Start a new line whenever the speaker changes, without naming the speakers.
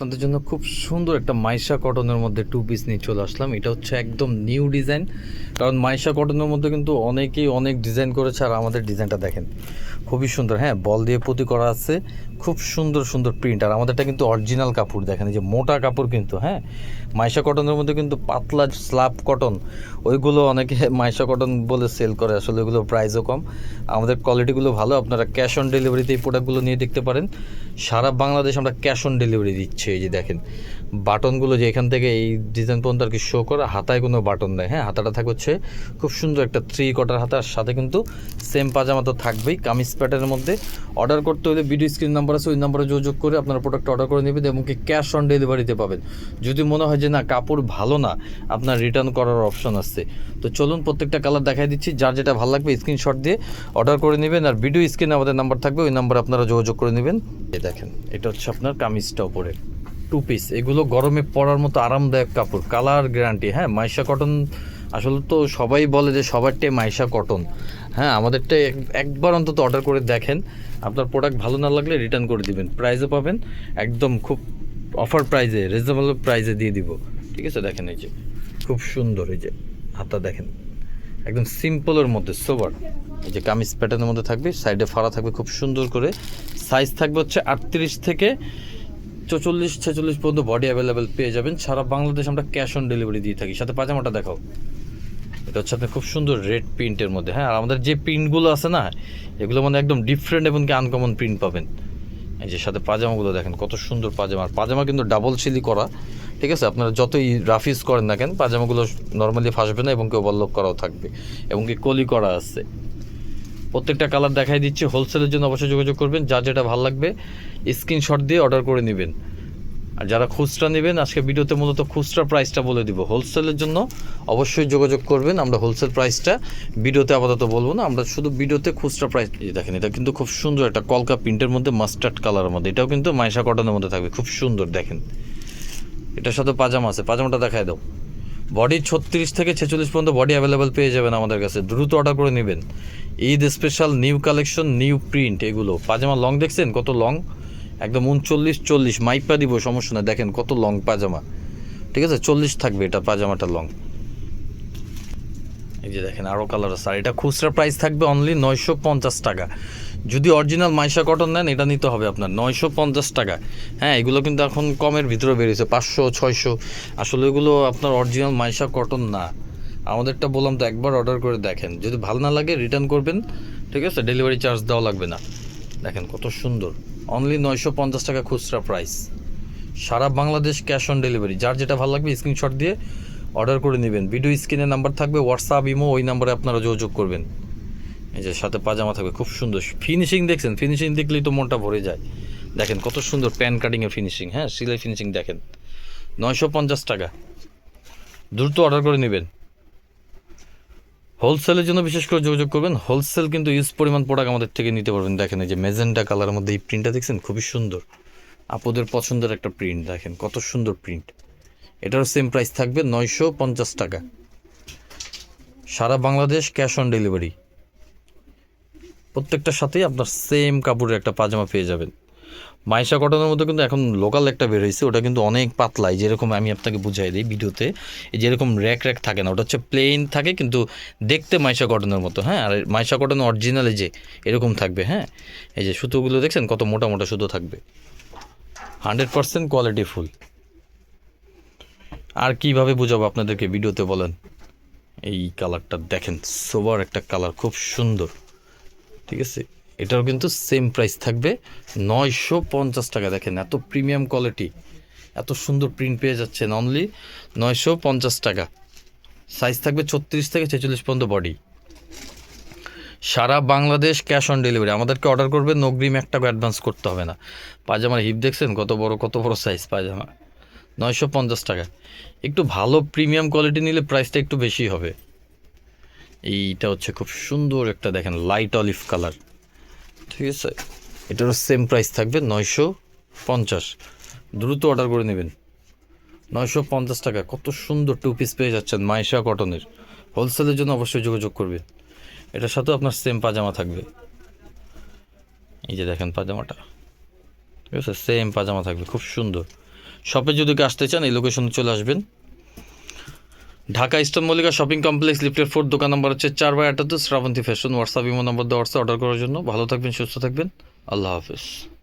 আপনাদের জন্য খুব সুন্দর একটা মাইশা কটনের মধ্যে টু পিস নিয়ে চলে আসলাম। এটা হচ্ছে একদম নিউ ডিজাইন কারণ মাইশা কটনের মধ্যে কিন্তু অনেকেই অনেক ডিজাইন করেছে, আর আমাদের ডিজাইনটা দেখেন, খুবই সুন্দর। হ্যাঁ বল দিয়ে পুঁতি করা আছে, খুব সুন্দর সুন্দর প্রিন্ট আর আমাদেরটা কিন্তু অরিজিনাল কাপড়, দেখেন, এই যে মোটা কাপড় কিন্তু হ্যাঁ? মাইশা কটনের মধ্যে কিন্তু পাতলা স্ল্যাব কটন ওইগুলো অনেকে মাইশা কটন বলে সেল করে, আসলে ওইগুলো প্রাইসও কম। আমাদের কোয়ালিটিগুলো ভালো, আপনারা ক্যাশ অন ডেলিভারিতে এই প্রোডাক্টগুলো নিয়ে দেখতে পারেন। সারা বাংলাদেশ আমরা ক্যাশ অন ডেলিভারি দিচ্ছি। এই যে দেখেন, বাটনগুলো যে এখান থেকে এই ডিজাইন পর্যন্ত আর কি শো করা, হাতায় কোনো বাটন নেই হ্যাঁ? হাতাটা থাকবে হচ্ছে খুব সুন্দর একটা থ্রি কটার হাতার, সাথে কিন্তু সেম পাজামা তো থাকবেই, কামিজ প্যাটার্নের মধ্যে। অর্ডার করতে হলে ভিডিও স্ক্রিন নাম্বার আছে, ওই নাম্বারে যোগাযোগ করে আপনার প্রোডাক্ট অর্ডার করে নেবেন এবং কি ক্যাশ অন ডেলিভারিতে পাবেন। যদি মনে হয় যে না, কাপড় ভালো না, আপনার রিটার্ন করার অপশন আছে। তো চলুন প্রত্যেকটা কালার দেখাই দিচ্ছি, যার যেটা ভালো লাগবে স্ক্রিনশট দিয়ে অর্ডার করে নেবেন। আর ভিডিও স্ক্রিনে আমাদের নাম্বার থাকবে, ওই নাম্বার আপনারা যোগাযোগ করে নেবেন। এই দেখেন, এটা হচ্ছে আপনার কামিজটা উপরে। টু পিস এগুলো গরমে পরার মতো আরামদায়ক কাপড়। কালার গ্যারান্টি হ্যাঁ মাইশা কটন আসলে তো সবাই বলে যে সবারটাই মাইশা কটন হ্যাঁ আমাদেরটা এক- একবার অন্তত অর্ডার করে দেখেন। আপনার প্রোডাক্ট ভালো না লাগলে রিটার্ন করে দিবেন। প্রাইজও পাবেন, একদম খুব অফার প্রাইজে রিজনেবল প্রাইজে দিয়ে দিব। ঠিক আছে, দেখেন এই যে। খুব সুন্দর এই যে হাতটা দেখেন। একদম সিম্পলের মধ্যে সোবার এই যে কামিজ প্যাটার্নের মধ্যে থাকবে সাইডে ফাড়া থাকবে খুব সুন্দর করে। সাইজ থাকবে হচ্ছে আটত্রিশ থেকে চৌচল্লিশ, ছেচল্লিশ পর্যন্ত বডি অ্যাভেলেবেল পেয়ে যাবেন। সারা বাংলাদেশ আমরা ক্যাশ অন ডেলিভারি দিয়ে থাকি। সাথে পাজামাটা দেখাও। এটা হচ্ছে আপনার খুব সুন্দর রেড প্রিন্টের মধ্যে। হ্যাঁ আর আমাদের যে প্রিন্টগুলো আছে না, এগুলো মানে একদম ডিফারেন্ট এবং কি আনকমন প্রিন্ট পাবেন। এই যে সাথে পাজামাগুলো দেখেন, কত সুন্দর পাজামা। আর পাজামা কিন্তু ডাবল সিলি করা। ঠিক আছে, আপনারা যতই রাফিজ করেন না কেন, পাজামাগুলো নর্মালি ফাঁসবে না এবং কি ওভারলক করাও থাকবে। এবং কি কলি করা আছে। প্রত্যেকটা কালার দেখাই দিচ্ছি হোলসেলের জন্য অবশ্যই যোগাযোগ করবেন, যা যেটা ভালো লাগবে স্ক্রিনশট দিয়ে অর্ডার করে নেবেন। আর যারা খুচরা নেবেন, আজকে ভিডিওতে মূলত খুচরা প্রাইসটা বলে দিব। হোলসেলের জন্য অবশ্যই যোগাযোগ করবেন, আমরা হোলসেল প্রাইসটা ভিডিওতে আপাতত বলব না, আমরা শুধু ভিডিওতে খুচরা প্রাইস দেখেন, এটা কিন্তু খুব সুন্দর একটা কলকা প্রিন্টের মধ্যে মাস্টার্ড কালারের মধ্যে, এটাও কিন্তু মাইশা কটনের মধ্যে থাকবে, খুব সুন্দর দেখেন। এটার সাথে পাজামা আছে, পাজামাটা দেখায় দাও। বডি ছত্রিশ থেকে ছেচল্লিশ পর্যন্ত বডি অ্যাভেলেবেল পেয়ে যাবেন আমাদের কাছে। দ্রুত অর্ডার করে নেবেন। Eid special new collection new print এগুলো। পাজামা লং দেখছেন? কত লং একদম উনচল্লিশ, চল্লিশ। মাইপা দিব, সমস্যা না দেখেন কত লং পাজামা। ঠিক আছে? চল্লিশ থাকবে এটা পাজামাটা লং এই যে দেখেন আরও কালার আছে। আর এটা খুচরা প্রাইস থাকবে অনলি নয়শো পঞ্চাশ টাকা। যদি অরিজিনাল মাইশা কটন নেন, এটা নিতে হবে আপনার নয়শো পঞ্চাশ টাকা। হ্যাঁ এগুলো কিন্তু এখন কমের ভিতরে বেরিয়েছে, পাঁচশো, ছয়শো। আসলে এগুলো আপনার অরিজিনাল মাইশা কটন না। আমাদেরটা বললাম তো, একবার অর্ডার করে দেখেন। যদি ভালো না লাগে রিটার্ন করবেন, ঠিক আছে? ডেলিভারি চার্জ দেওয়া লাগবে না। দেখেন কত সুন্দর। অনলি নয়শো পঞ্চাশ টাকা খুচরা প্রাইস সারা বাংলাদেশ ক্যাশ অন ডেলিভারি যার যেটা ভালো লাগবে স্ক্রিনশট দিয়ে অর্ডার করে নেবেন। ভিডিও স্ক্রিনে নাম্বার থাকবে হোয়াটসঅ্যাপ ইমো ওই নাম্বারে আপনারা যোগাযোগ করবেন। এই যে সাথে পাজামা থাকবে, খুব সুন্দর। ফিনিশিং দেখছেন? ফিনিশিং দেখলেই তো মনটা ভরে যায়। দেখেন কত সুন্দর প্যান কাটিংয়ের ফিনিশিং হ্যাঁ? সিলাই ফিনিশিং দেখেন। নয়শো পঞ্চাশ টাকা। দ্রুত অর্ডার করে নেবেন। হোলসেলের জন্য বিশেষ করে যোগাযোগ করবেন। হোলসেল কিন্তু ইউজ পরিমাণ প্রোডাক্ট আমাদের থেকে নিতে পারবেন। দেখেন এই যে মেজেন্টা কালারের মধ্যে এই প্রিন্টটা দেখছেন? খুবই সুন্দর। আপুদের পছন্দের একটা প্রিন্ট দেখেন কত সুন্দর প্রিন্ট এটারও সেম প্রাইস থাকবে নয়শো পঞ্চাশ টাকা। সারা বাংলাদেশ ক্যাশ অন ডেলিভারি প্রত্যেকটার সাথেই আপনার সেম কাপড়ের একটা পাজামা পেয়ে যাবেন। মাইশা কটনের মধ্যে কিন্তু এখন লোকাল একটা বের হয়েছে, ওটা কিন্তু অনেক পাতলাই যেরকম আমি আপনাকে বুঝাই দিই ভিডিওতে, এই যেরকম র্যাক র্যাক থাকে না, ওটা হচ্ছে প্লেন থাকে কিন্তু দেখতে মাইশা কটনের মতো হ্যাঁ? আর মাইশা কটন অরিজিনালে যে, এরকম থাকবে হ্যাঁ? এই যে সুতোগুলো দেখছেন, কত মোটা মোটা সুতো থাকবে। Hundred percent quality full. আর কীভাবে বুঝাবো আপনাদেরকে ভিডিওতে বলেন? এই কালারটা দেখেন সোবার একটা কালার খুব সুন্দর। ঠিক আছে? এটাও কিন্তু সেম প্রাইস থাকবে। নয়শো পঞ্চাশ টাকা দেখেন, এত প্রিমিয়াম কোয়ালিটি এত সুন্দর প্রিন্ট পেয়ে যাচ্ছেন অনলি নয়শো পঞ্চাশ টাকা। সাইজ থাকবে ছত্রিশ থেকে ছেচল্লিশ পর্যন্ত বডি সারা বাংলাদেশ ক্যাশ অন ডেলিভারি আমাদেরকে অর্ডার করবে নগ্রিম এক টাকা অ্যাডভান্স করতে হবে না। পাজামার হিপ দেখছেন? কত বড় কত বড় সাইজ পায়জামা। নয়শো পঞ্চাশ টাকা একটু ভালো প্রিমিয়াম কোয়ালিটি নিলে প্রাইসটা একটু বেশি হবে। এইটা হচ্ছে খুব সুন্দর একটা, দেখেন লাইট অলিভ কালার ঠিক আছে? এটারও সেম প্রাইস থাকবে নয়শো পঞ্চাশ। দ্রুত অর্ডার করে নেবেন। নয়শো পঞ্চাশ টাকা, কত সুন্দর টু পিস পেয়ে যাচ্ছেন মাইশা কটনের হোলসেলের জন্য অবশ্যই যোগাযোগ করবেন। এটার সাথেও আপনার সেম পাজামা থাকবে। এই যে দেখেন পাজামাটা। ঠিক আছে? সেম পাজামা থাকবে, খুব সুন্দর। শপে যদি আসতে চান, এই লোকেশনে চলে আসবেন। Dhaka eastern Mallika shopping complex লিফটের ফোর, দোকান নম্বর হচ্ছে চার বাই আটাত্তর, শ্রাবন্তী ফ্যাশন, হোয়াটসঅ্যাপ ইমো নম্বর দেওয়া অর্ডার করার জন্য। ভালো থাকবেন, সুস্থ থাকবেন। আল্লাহ হাফিজ।